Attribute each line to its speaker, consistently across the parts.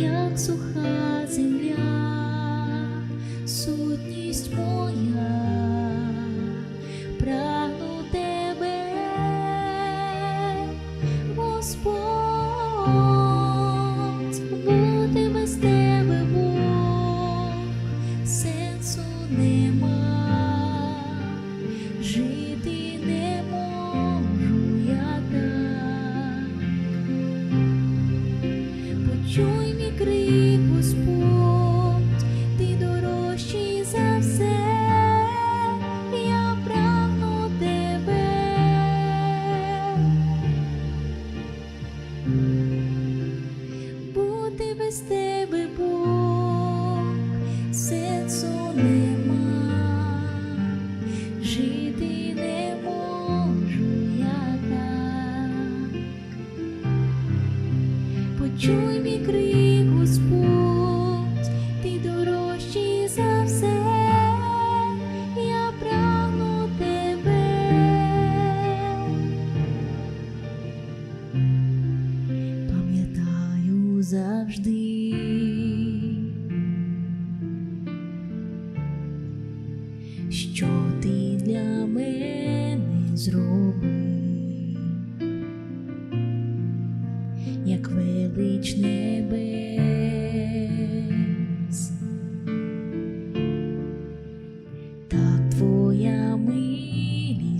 Speaker 1: як суха земля, сутність me.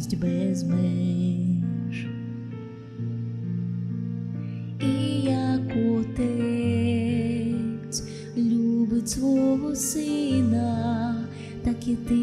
Speaker 1: Милість без меж, і як отець любить свого сина, так і ти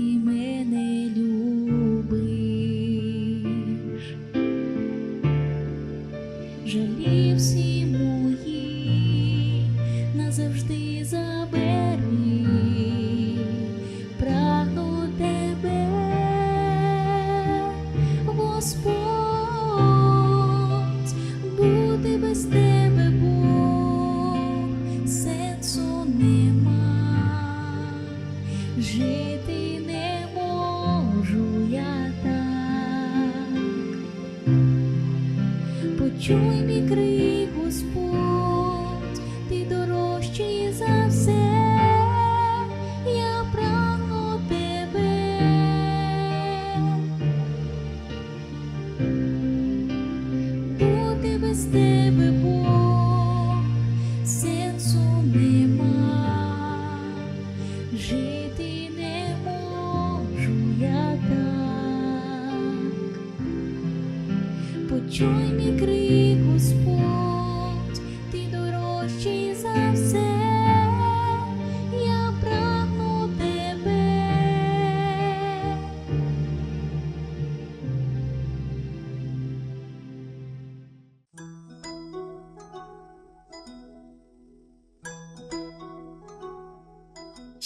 Speaker 1: Почуй мій крик, Господь,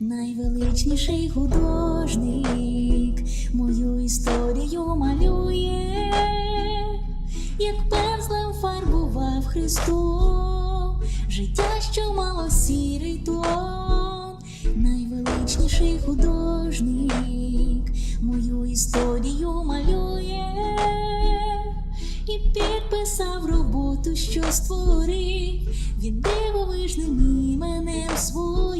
Speaker 1: найвеличніший художник мою історію малює, як пензлем фарбував Христом життя, що мало сірий тон, найвеличніший художник мою історію малює і підписав роботу, що створив він дивовижним іменем своїм.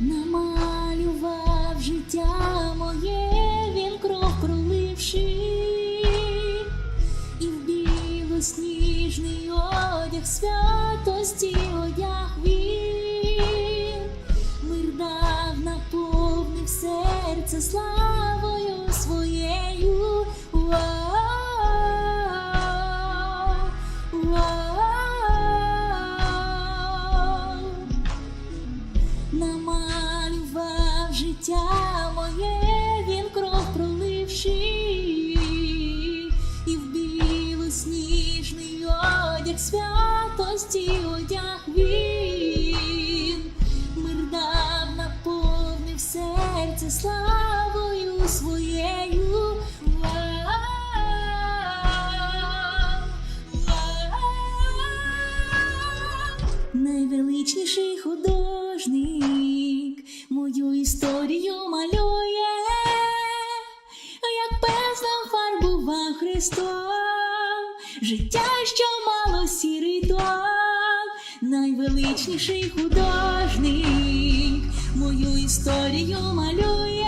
Speaker 1: Намалював життя моє, він кров проливши, і в білосніжний одяг святості славою своєю. Найвеличніший художник мою історію малює, як пензлем фарбував Христом, життя, що мало сірий тон, найвеличніший художник мою історію малює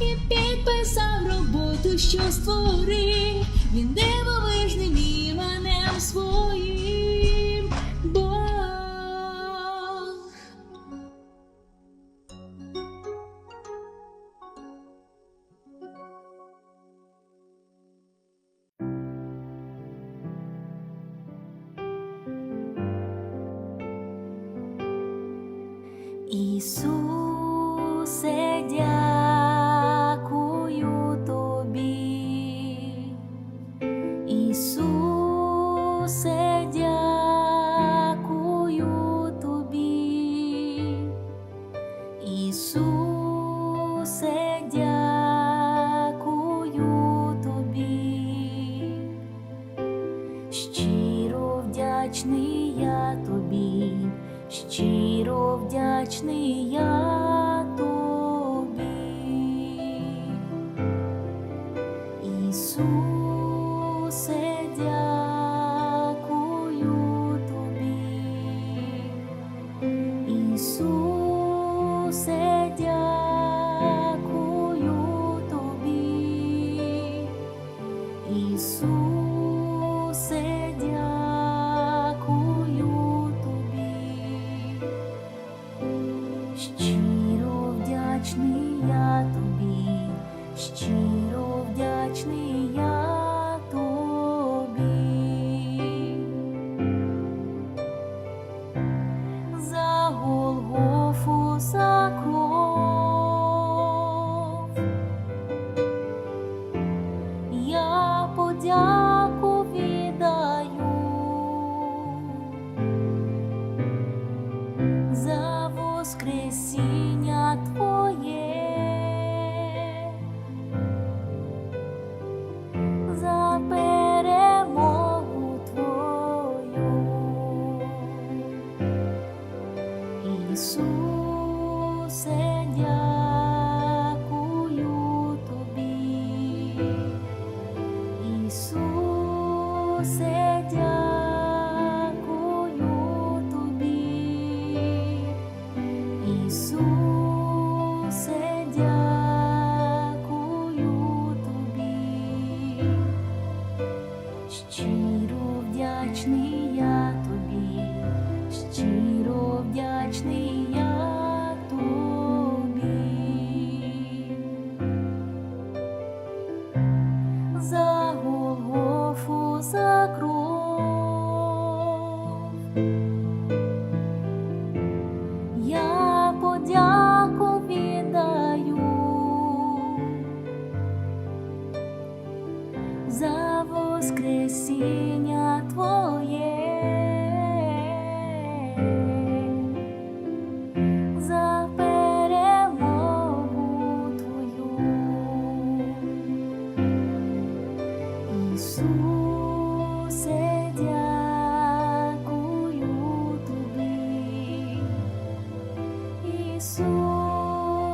Speaker 1: і підписав роботу, що створив, він дивовижним іменем своїм Jesus.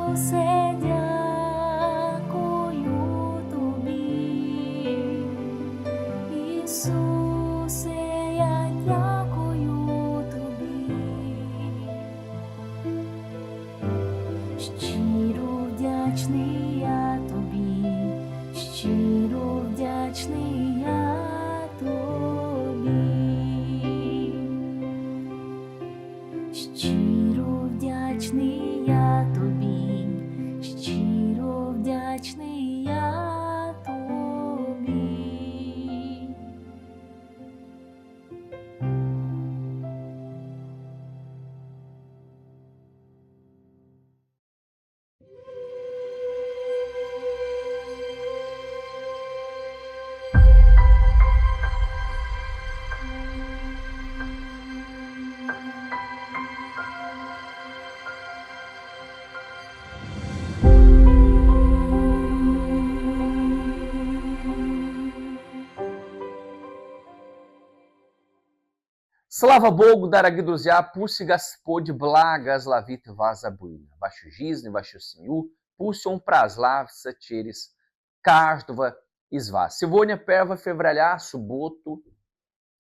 Speaker 1: você,
Speaker 2: Слава Богу, дорогие друзья, пусть Господь благословит вас обильно, вашу жизнь, вашу семью, пусть Он прославится через каждого из вас. Сегодня 1 февраля, субботу,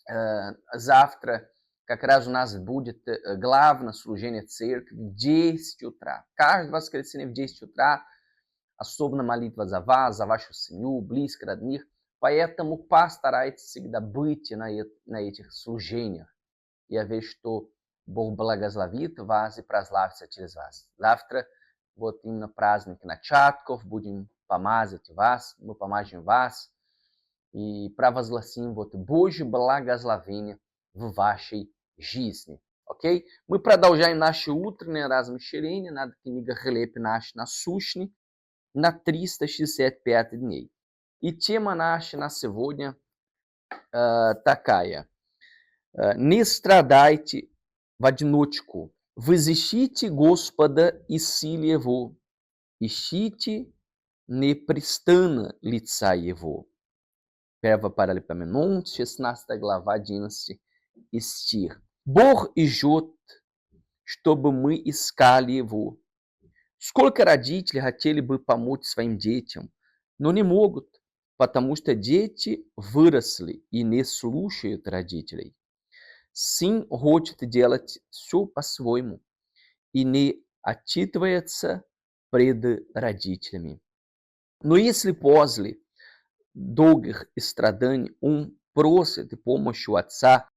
Speaker 2: э, завтра как раз у нас будет э, главное служение церкви в 10 утра. Каждое воскресенье в 10 утра особенно молитва за вас, за вашу семью, близко родных. Поэтому постарайтесь всегда быть на, э- на этих служениях. Я верю, что Бог благословит вас и прославится через вас. Завтра вот именно праздник начатков, будем помазать вас, мы помажем вас и провозгласим вот Божье благословение в вашей жизни. Окей? Мы продолжаем наше утреннее размышление над книгой «Хлеб наш насущный» на 365 дней. И тема наша на сегодня э, такая. Э, «Не страдайте в одиночку, взыщите Господа и силе Его, ищите непрестанно лица Его». 1 Паралипоменон, 16 глава, 11 стих. Бог ждет, чтобы мы искали Его. Сколько родителей хотели бы помочь своим детям, но не могут, потому что дети выросли и не слушают родителей. Сын хочет делать все по-своему и не отчитывается пред родителями. Но если после долгих страданий он просит помощи у отца,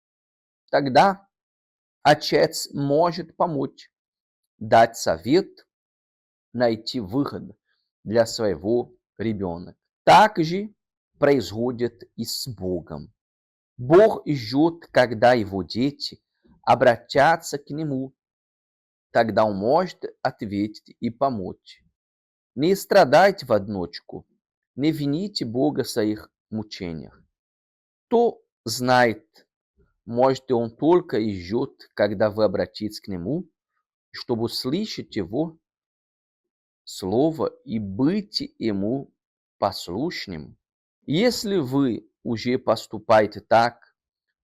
Speaker 2: тогда отец может помочь, дать совет, найти выход для своего ребенка. Так же происходит и с Богом. Бог ждет, когда его дети обратятся к Нему. Тогда Он может ответить и помочь. Не страдайте в одиночку, не вините Бога в своих мучениях. Кто знает, может Он только и ждет, когда вы обратитесь к Нему, чтобы услышать Его Слово и быть Ему послушным. Если вы уже поступаете так,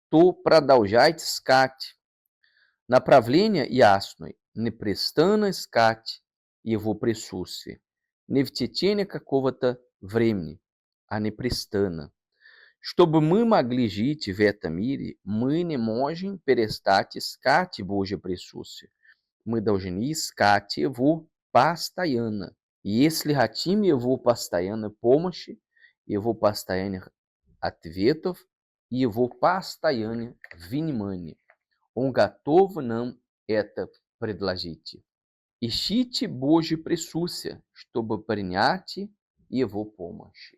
Speaker 2: то продолжайте искать направление ясное, непрестанно искать Его присутствие, не в течение какого-то времени, а непрестанно. Чтобы мы могли жить в этом мире, мы не можем перестать искать Божье присутствие. Мы должны искать Его постоянно. Если хотим Его постоянной помощи, Его постоянных ответов, Его постоянное внимание, Он готов нам это предложить. Ищите Божье присутствие, чтобы принять Его помощь.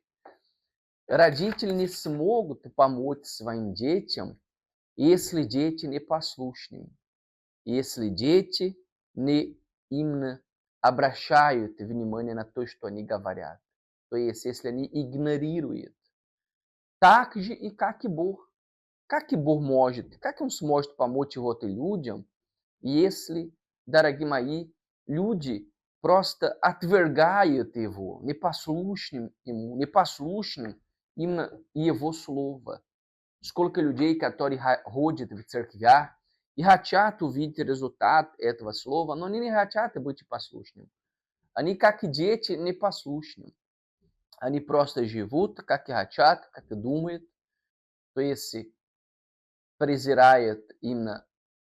Speaker 2: Родители не смогут помочь своим детям, если дети непослушны, если дети не именно обращают внимание на то, что они говорят. То есть, если они игнорируют так же и как и Бог. Как и Бог может, как Он сможет помочь вот людям, если, дорогие мои, люди просто отвергают Его, непослушным Ему, непослушным именно Его Слово. Сколько людей, которые ха- ходят в церквях и хотят увидеть результат этого слова, но они не хотят быть послушными. Они, как и дети, непослушны. Они просто живут, как и хотят, как и думают. То есть презирают именно,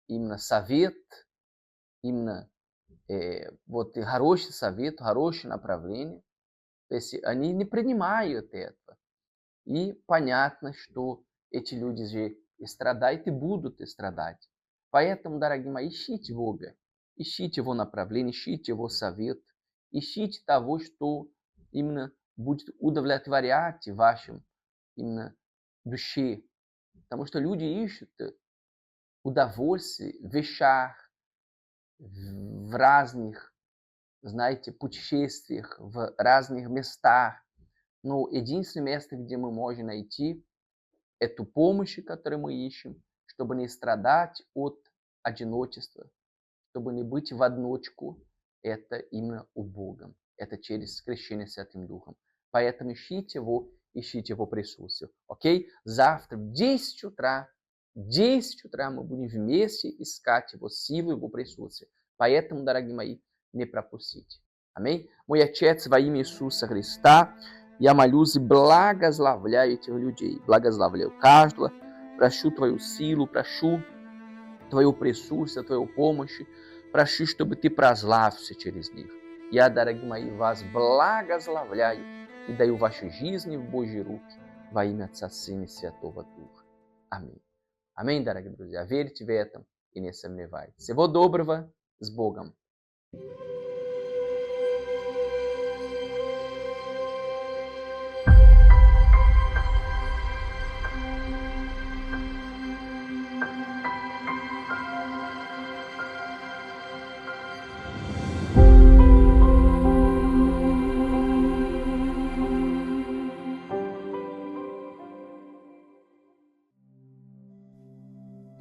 Speaker 2: именно совет, именно э, вот хороший совет, хорошее направление. То есть они не принимают это. И понятно, что эти люди же и страдают, и будут и страдать. Поэтому, дорогие мои, ищите Бога, ищите Его направление, ищите Его совет, ищите того, что именно будет удовлетворять вашим именно душе. Потому что люди ищут э, удовольствие в вещах, в разных, знаете, путешествиях, в разных местах. Но единственное место, где мы можем найти эту помощь, которую мы ищем, чтобы не страдать от одиночества, чтобы не быть в одночку, это именно у Бога. Это через крещение Святым Духом. Поэтому ищите его, ищите его присутствие. Окей? Завтра в 10 утра, в 10 утра мы будем вместе искать его силу, его присутствие. Поэтому, дорогие мои, не пропустите. Амém? Мой Отец, во имя Иисуса Христа, я молюсь и благословляю этих людей. Благословляю каждого. Прошу Твою силу, прошу Твое присутствие, Твою помощь. Прошу, чтобы Ты прославился через них. Я, дорогие мои, вас благословляю и даю вашей жизни в Божьи руки во имя Отца, Сына и Святого Духа. Аминь. Аминь, дорогие друзья. Верьте в этом и не сомневайтесь. Всего доброго. С Богом.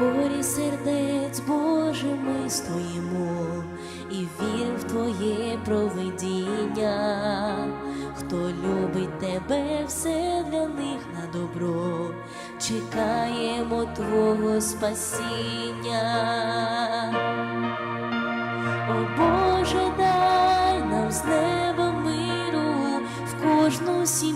Speaker 1: В сердець Боже ми стоїмо і віримо в Твоє провидіння. Хто любить тебе, все для них на добро, чекаємо Твого спасіння. О Боже, дай нам з неба миру в кожну сім'ю,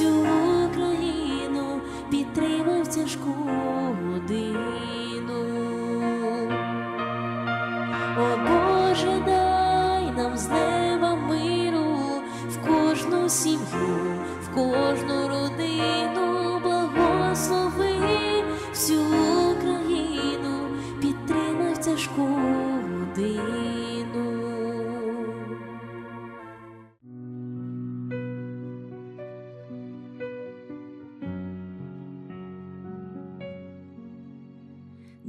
Speaker 1: всю Україну підтримав тяжку.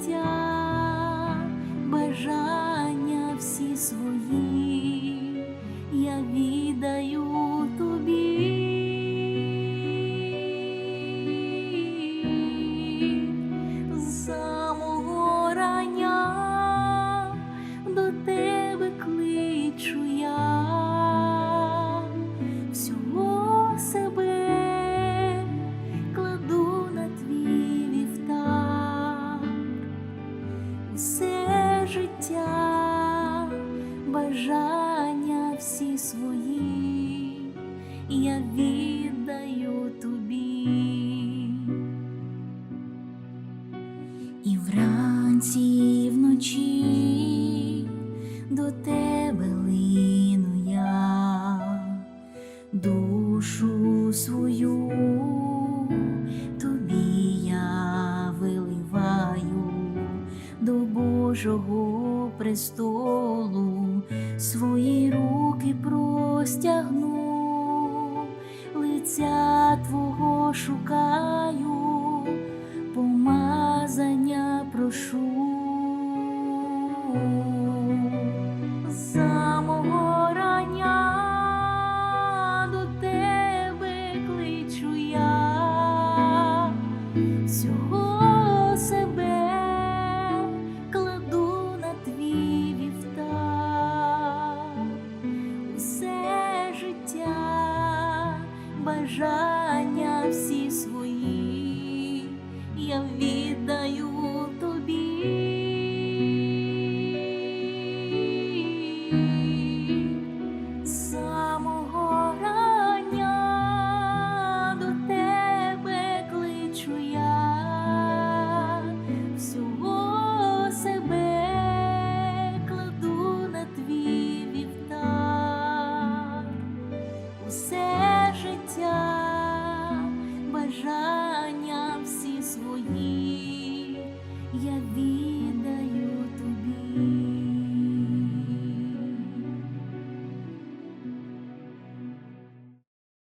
Speaker 1: 家。と